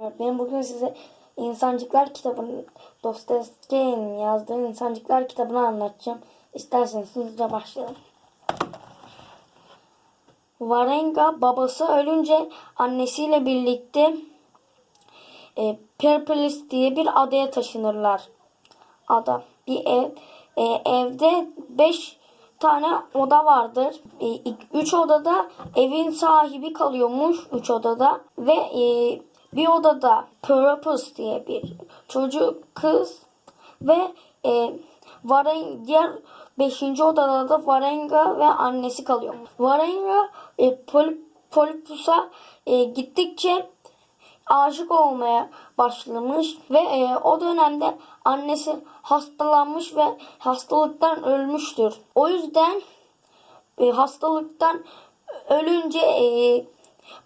Ben bugün size İnsancıklar kitabının Dostoyevski'nin yazdığı İnsancıklar kitabını anlatacağım. İsterseniz hızlıca başlayalım. Varenga babası ölünce annesiyle birlikte e, Perpolis diye bir adaya taşınırlar. Ada. Bir ev. E, evde 5 tane oda vardır. 3 odada evin sahibi kalıyormuş. 3 odada. Ve e, bir odada Purpose diye bir çocuk kız ve e, Varen, diğer 5. odada da Varenga ve annesi kalıyor. Varenga e, Pol, Polipus'a e, gittikçe aşık olmaya başlamış ve e, o dönemde annesi hastalanmış ve hastalıktan ölmüştür. O yüzden e, hastalıktan ölünce e,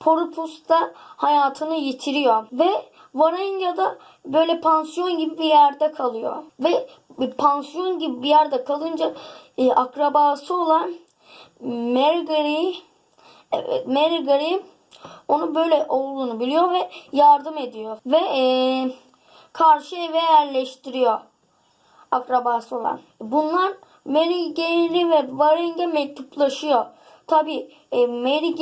Porupus da hayatını yitiriyor ve Varenga da böyle pansiyon gibi bir yerde kalıyor ve pansiyon gibi bir yerde kalınca e, akrabası olan Margery evet, Margery onu böyle olduğunu biliyor ve yardım ediyor ve e, karşı eve yerleştiriyor akrabası olan. Bunlar Mary ve Waring'e mektuplaşıyor. Tabi e, Mary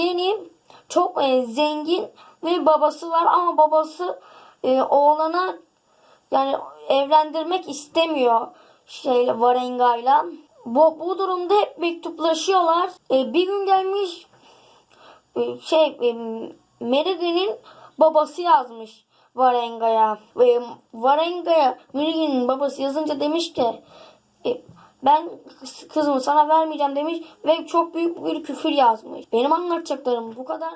çok e, zengin ve babası var ama babası e, oğlana yani evlendirmek istemiyor şeyle Warenga'yla. Bu, bu durumda hep mektuplaşıyorlar. E, bir gün gelmiş e, şey e, Merigen'in babası yazmış Varenga'ya. Ve Varenga'ya Merigen'in babası yazınca demiş ki e, ben kız- kızımı sana vermeyeceğim demiş ve çok büyük bir küfür yazmış. Benim anlatacaklarım bu kadar.